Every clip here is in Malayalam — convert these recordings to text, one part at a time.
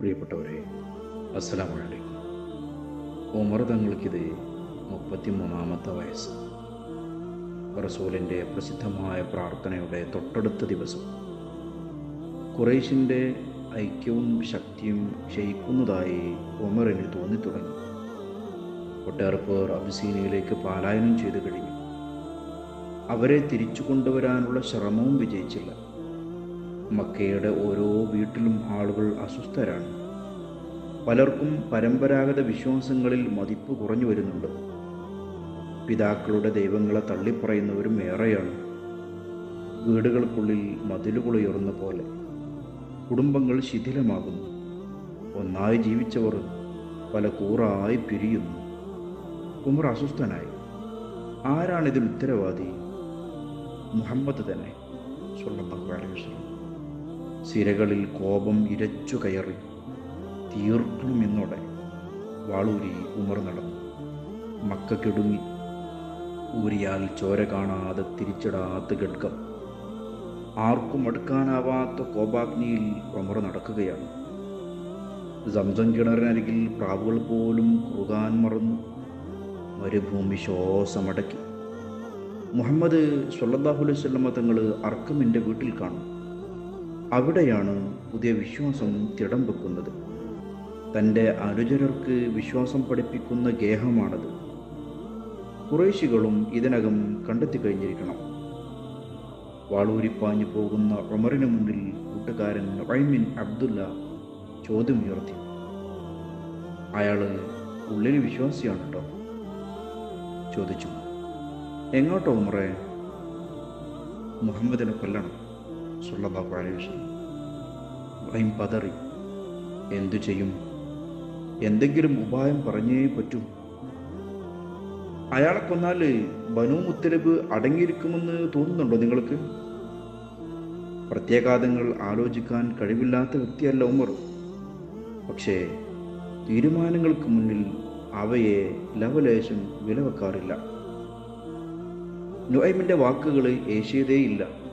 പ്രിയപ്പെട്ടവരെ അസ്സലാമു അലൈക്കും ഉമർ തങ്ങൾക്കിത് മുപ്പത്തിമൂന്നാമത്തെ വയസ്സ്. റസൂലിന്റെ പ്രസിദ്ധമായ പ്രാർത്ഥനയുടെ തൊട്ടടുത്ത ദിവസം കുറേശിന്റെ ഐക്യവും ശക്തിയും ക്ഷയിക്കുന്നതായി ഉമറിന് തോന്നിത്തുടങ്ങി. ഒട്ടേറെ പേർ അബിസീനയിലേക്ക് പാലായനം ചെയ്തു കഴിഞ്ഞു. അവരെ തിരിച്ചു കൊണ്ടുവരാനുള്ള ശ്രമവും വിജയിച്ചില്ല. മക്കയുടെ ഓരോ വീട്ടിലും അസ്വസ്ഥരാണ്. പലർക്കും പരമ്പരാഗത വിശ്വാസങ്ങളിൽ മതിപ്പ് കുറഞ്ഞു വരുന്നുണ്ട്. പിതാക്കളുടെ ദൈവങ്ങളെ തള്ളിപ്പറയുന്നവരും ഏറെയാണ്. വീടുകൾക്കുള്ളിൽ മതിലുകളുയർന്ന പോലെ കുടുംബങ്ങൾ ശിഥിലമാകുന്നു. ഒന്നായി ജീവിച്ചവർ പല കൂറായി പിരിയുന്നു. ഉമർ അസ്വസ്ഥനായി. ആരാണിതിൽ ഉത്തരവാദി? മുഹമ്മദ് തന്നെ. സ്വർണം പങ്കാളി വസല്ലം. സിരകളിൽ കോപം ഇരച്ചു കയറി. തീർക്കണമെന്നോടെ വാളൂരി ഉമർ നടന്നു. മക്ക കിടുങ്ങി ഊരിയാൽ ചോര കാണാതെ തിരിച്ചിടാത്ത ഗഡ്ഗം ആർക്കും അടുക്കാനാവാത്ത കോപാഗ്നിയിൽ ഉമർ നടക്കുകയാണ്. സംസം കിണറിനരികിൽ പ്രാവുകൾ പോലും കുറുകാൻ മറന്നു. മരുഭൂമി ശ്വാസമടക്കി മുഹമ്മദ് വസല്ലമ തങ്ങൾ അർക്കമിന്റെ വീട്ടിൽ കാണും. അവിടെയാണ് പുതിയ വിശ്വാസം തിടം വെക്കുന്നത് തന്റെ അനുചരർക്ക് വിശ്വാസം പഠിപ്പിക്കുന്ന ഗേഹമാണത്. കുറേശികളും ഇതിനകം കണ്ടെത്തി കഴിഞ്ഞിരിക്കണം. വാളൂരിപ്പാഞ്ഞു പോകുന്ന ഉമറിന് മുന്നിൽ കൂട്ടുകാരൻ റൈമിൻ അബ്ദുല്ല ചോദ്യമുയർത്തി. അയാൾ ഉള്ളിൽ വിശ്വാസിയാണ് കേട്ടോ ചോദിച്ചു. എങ്ങോട്ടോ ഉമറേ? മുഹമ്മദിനെ കൊല്ലണം. സുള്ളബാബു അലൈഹി റഹീം പതറി. എന്തു ചെയ്യും? എന്തെങ്കിലും ഉപായം പറഞ്ഞേ പറ്റൂ. അയാളെ കൊന്നാൽ ബനു മുത്തലബ് അടങ്ങിയിരിക്കുമെന്ന് തോന്നുന്നുണ്ടോ നിങ്ങൾക്ക്? പ്രത്യാഘാതങ്ങൾ ആലോചിക്കാൻ കഴിവില്ലാത്ത വ്യക്തിയല്ല ഉമർ. പക്ഷേ തീരുമാനങ്ങൾക്ക് മുന്നിൽ അവയെ ലവലേശം വിലവെക്കാറില്ല. നുഐമിന്റെ വാക്കുകൾ ഏഷ്യതേയില്ല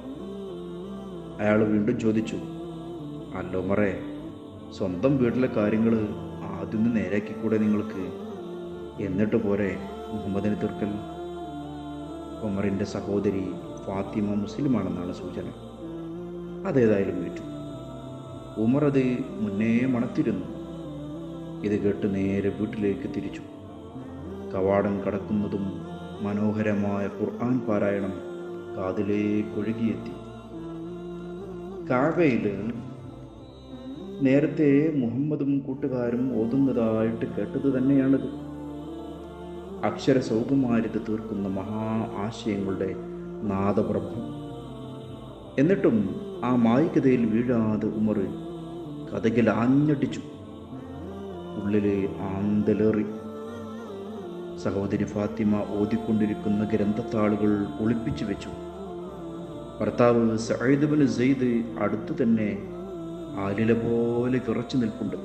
അയാൾ വീണ്ടും ചോദിച്ചു അല്ലോ മറേ സ്വന്തം വീട്ടിലെ കാര്യങ്ങൾ ആദ്യം നിന്ന് നേരാക്കിക്കൂടെ നിങ്ങൾക്ക്? എന്നിട്ട് പോരെ മുഹമ്മദിനെ തീർക്കൽ. ഒമറിന്റെ സഹോദരി ഫാത്തിമ മുസ്ലിമാണെന്നാണ് സൂചന. അതേതായാലും വീട്ടു. ഉമർ അത് മുന്നേ മണത്തിരുന്നു. ഇത് കേട്ട് നേരെ വീട്ടിലേക്ക് തിരിച്ചു. കവാടം കടക്കുന്നതും മനോഹരമായ ഖുർആൻ പാരായണം കാതിലേക്ക് ഒഴുകിയെത്തി. കാവയിൽ നേരത്തെ മുഹമ്മദും കൂട്ടുകാരും ഓതുന്നതായിട്ട് കേട്ടത് തന്നെയാണിത്. അക്ഷര സൗകുമാര്യത തീർക്കുന്ന മഹാ ആശയങ്ങളുടെ നാദപ്രഭം. എന്നിട്ടും ആ മായികതയിൽ വീഴാതെ ഉമർ കഥകിൽ ആഞ്ഞടിച്ചു. ഉള്ളിലെ ആന്തലേറി. സഹോദരി ഫാത്തിമ ഓതിക്കൊണ്ടിരിക്കുന്ന ഗ്രന്ഥത്താളുകൾ ഒളിപ്പിച്ചു വെച്ചു. ഭർത്താവ് സയ്യിദ് ബിൻ സെയ്ദ് അടുത്തു തന്നെ ആലില പോലെ വിറച്ചു നിൽപ്പുണ്ട്.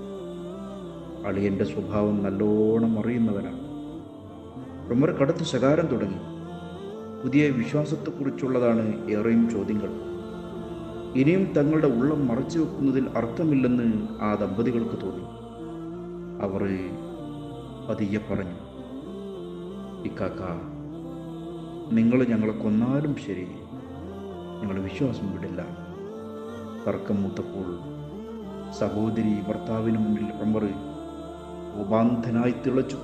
അളിയന്റെ സ്വഭാവം നല്ലോണം അറിയുന്നവനാണ്. ഉമർ കടുത്ത ശകാരം തുടങ്ങി. പുതിയ വിശ്വാസത്തെക്കുറിച്ചുള്ളതാണ് ഏറെയും ചോദ്യങ്ങൾ. ഇനിയും തങ്ങളുടെ ഉള്ളം മറച്ചു വെക്കുന്നതിൽ അർത്ഥമില്ലെന്ന് ആ ദമ്പതികൾക്ക് തോന്നി. അവർ പതിയെ പറഞ്ഞു ഇക്കാക്ക നിങ്ങൾ ഞങ്ങളെ കൊന്നാലും ശരി. ഞങ്ങൾ വിശ്വാസം വിടില്ല. തർക്കം മൂത്തപ്പോൾ സഹോദരി ഭർത്താവിന് മുന്നിൽ ഉമർ ഉപാന്ധനായി തിളച്ചു.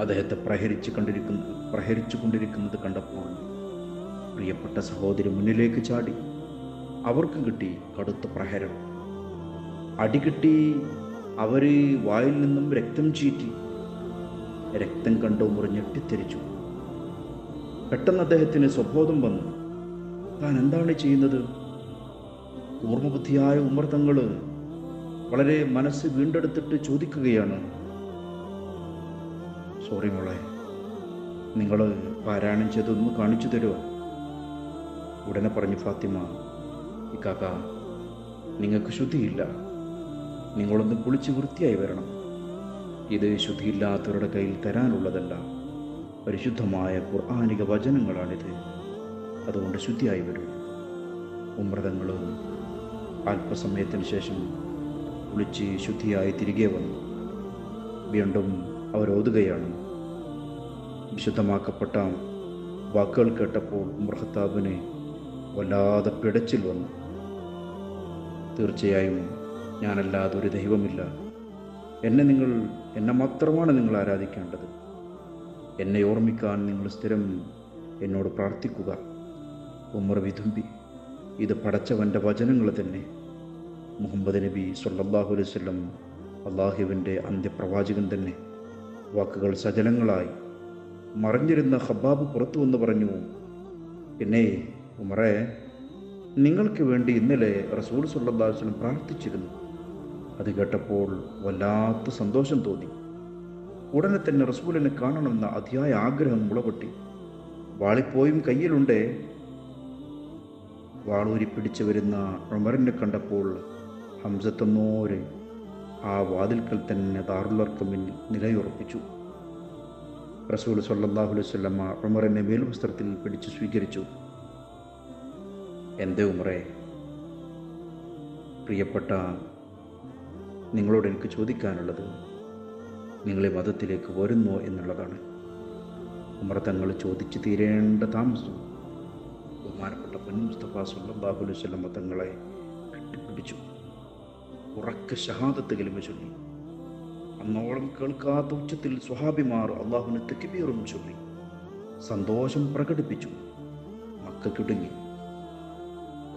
അദ്ദേഹത്തെ പ്രഹരിച്ചു കണ്ടിരിക്കുന്ന പ്രഹരിച്ചു കൊണ്ടിരിക്കുന്നത് കണ്ടപ്പോൾ പ്രിയപ്പെട്ട സഹോദരി മുന്നിലേക്ക് ചാടി. അവർക്കും കിട്ടി കടുത്ത പ്രഹരം. അടികിട്ടി അവർ വായിൽ നിന്നും രക്തം ചീറ്റി. രക്തം കണ്ടു മുറിഞ്ഞെട്ടിത്തെരിച്ചു പെട്ടെന്ന് അദ്ദേഹത്തിന് സ്വബോധം വന്നു. താൻ എന്താണ് ചെയ്യുന്നത്? ഓർമ്മബുദ്ധിയായ ഉമർ തങ്ങൾ വളരെ മനസ്സ് വീണ്ടെടുത്തിട്ട് ചോദിക്കുകയാണ്. സോറി മോളെ നിങ്ങൾ പാരായണം ചെയ്തൊന്ന് കാണിച്ചു തരുമോ ഉടനെ പറഞ്ഞു ഫാത്തിമ ഇക്കാക്ക നിങ്ങൾക്ക് ശുദ്ധിയില്ല. നിങ്ങളൊന്ന് കുളിച്ച് വൃത്തിയായി വരണം. ഇത് ശുദ്ധിയില്ലാത്തവരുടെ കയ്യിൽ തരാനുള്ളതല്ല. പരിശുദ്ധമായ ഖുർആാനിക വചനങ്ങളാണിത്. അതുകൊണ്ട് ശുദ്ധിയായി വരും. ഉമ്രതങ്ങളും അല്പസമയത്തിന് ശേഷം കുളിച്ച് ശുദ്ധിയായി തിരികെ വന്നു. വീണ്ടും അവരോതുകയാണ്. വിശുദ്ധമാക്കപ്പെട്ട വാക്കുകൾ കേട്ടപ്പോൾ ഉമർ ഖത്താബിന് വല്ലാതെ പിടച്ചിൽ വന്നു. തീർച്ചയായും ഞാനല്ലാതെ ഒരു ദൈവമില്ല. എന്നെ നിങ്ങൾ എന്നെ മാത്രമാണ് നിങ്ങൾ ആരാധിക്കേണ്ടത്. എന്നെ ഓർമ്മിക്കാൻ നിങ്ങൾ സ്ഥിരം എന്നോട് പ്രാർത്ഥിക്കുക. ഉമർ വിതുമ്പി. ഇത് പടച്ചവന്റെ വചനങ്ങൾ തന്നെ. മുഹമ്മദ് നബി സല്ലല്ലാഹു അലൈഹി വസല്ലം അള്ളാഹുവിന്റെ അന്ത്യപ്രവാചകൻ തന്നെ. വാക്കുകൾ സജലങ്ങളായി മറിഞ്ഞിരുന്ന ഹബ്ബാബ് പുറത്തു വന്ന് പറഞ്ഞു പിന്നെ ഉമറെ നിങ്ങൾക്ക് വേണ്ടി ഇന്നലെ റസൂൽ സല്ലല്ലാഹു അലൈഹി വസല്ലം പ്രാർത്ഥിച്ചിരുന്നു. അത് കേട്ടപ്പോൾ വല്ലാത്ത സന്തോഷം തോന്നി. ഉടനെ തന്നെ റസൂലിനെ കാണണമെന്ന അതിയായ ആഗ്രഹം മുളപൊട്ടി. വാളിപ്പോയും കയ്യിലുണ്ടേ വാളൂരി പിടിച്ചു വരുന്ന ഉമറിനെ കണ്ടപ്പോൾ ഹംസത്തൊന്നോര് ആ വാതിൽക്കൽ തന്നെ ദാറുള്ളർക്ക് മുന്നിൽ നിലയുറപ്പിച്ചു. റസൂൽ സല്ലല്ലാഹു അലൈഹി വസല്ലമ ഉമറിനെ മേൽവസ്ത്രത്തിൽ പിടിച്ചു സ്വീകരിച്ചു. എന്തേ ഉമറേ പ്രിയപ്പെട്ട നിങ്ങളോട് എനിക്ക് ചോദിക്കാനുള്ളത് നിങ്ങളെ മതത്തിലേക്ക് വരുന്നോ എന്നുള്ളതാണ്. ഉമർ തങ്ങൾ ചോദിച്ചു തീരേണ്ട താമസം ബഹുമാനപ്പെട്ട പൊന്നു മുസ്തഫ സല്ലല്ലാഹു അലൈഹി മതങ്ങളെ തങ്ങളെ കെട്ടിപ്പിടിച്ചു. ഉറക്ക ഷഹാദത്ത് കലിമ ചൊല്ലി. അന്നോളം കേൾക്കാത്ത ഉച്ചത്തിൽ സ്വഹാബിമാർ അള്ളാഹുവിന് തെക്കിബീറും ചൊല്ലി. സന്തോഷം പ്രകടിപ്പിച്ചു. മക്ക കിടുങ്ങി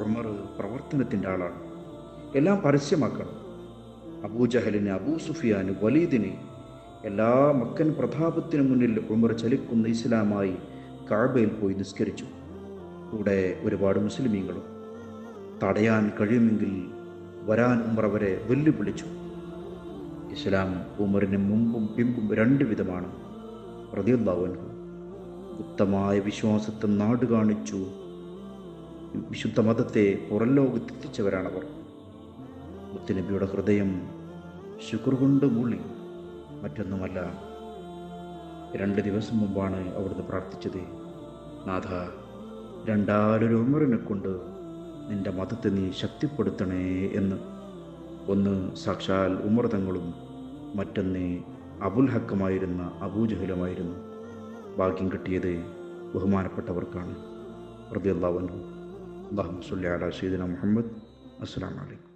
ഉമർ പ്രവർത്തനത്തിന്റെ ആളാണ്. എല്ലാം പരസ്യമാക്കണം. അബൂജഹലിന് അബൂ സുഫിയാന് വലീദിന് എല്ലാ മക്കൻ പ്രതാപത്തിനു മുന്നിൽ ഉമർ ചലിക്കുന്ന ഇസ്ലാമായി കാബയിൽ പോയി നിസ്കരിച്ചു. കൂടെ ഒരുപാട് മുസ്ലിമീങ്ങളും തടയാൻ കഴിയുമെങ്കിൽ വരാൻ ഉമർ അവരെ വെല്ലുവിളിച്ചു. ഇസ്ലാം ഉമറിന് മുമ്പും പിമ്പും രണ്ട് വിധമാണ്. പ്രതിയുള്ളവൻഹു ഉത്തമായ വിശ്വാസത്തെ നാട് കാണിച്ചു. വിശുദ്ധ മതത്തെ പുറംലോകത്തെത്തിച്ചവരാണവർ മുത്തുനബിയുടെ ഹൃദയം ശുക്ർ കൊണ്ട് മൂളി. മറ്റൊന്നുമല്ല രണ്ട് ദിവസം മുമ്പാണ് അവിടുന്ന് പ്രാർത്ഥിച്ചത്. നാഥ രണ്ടാലൊരു ഉമറിനെ കൊണ്ട് നിന്റെ മതത്തെ നീ ശക്തിപ്പെടുത്തണേ എന്ന്. ഒന്ന് സാക്ഷാൽ ഉമർ തങ്ങളും മറ്റൊന്ന് അബുൽ ഹക്കമായിരുന്ന അബൂജഹലുമായിരുന്നു ഭാഗ്യം കിട്ടിയത് ബഹുമാനപ്പെട്ടവർക്കാണ്. റബി അള്ളാഹു അള്ളാഹു സുല്ലാ സീദന മുഹമ്മദ്. അസ്സാം വലൈക്കും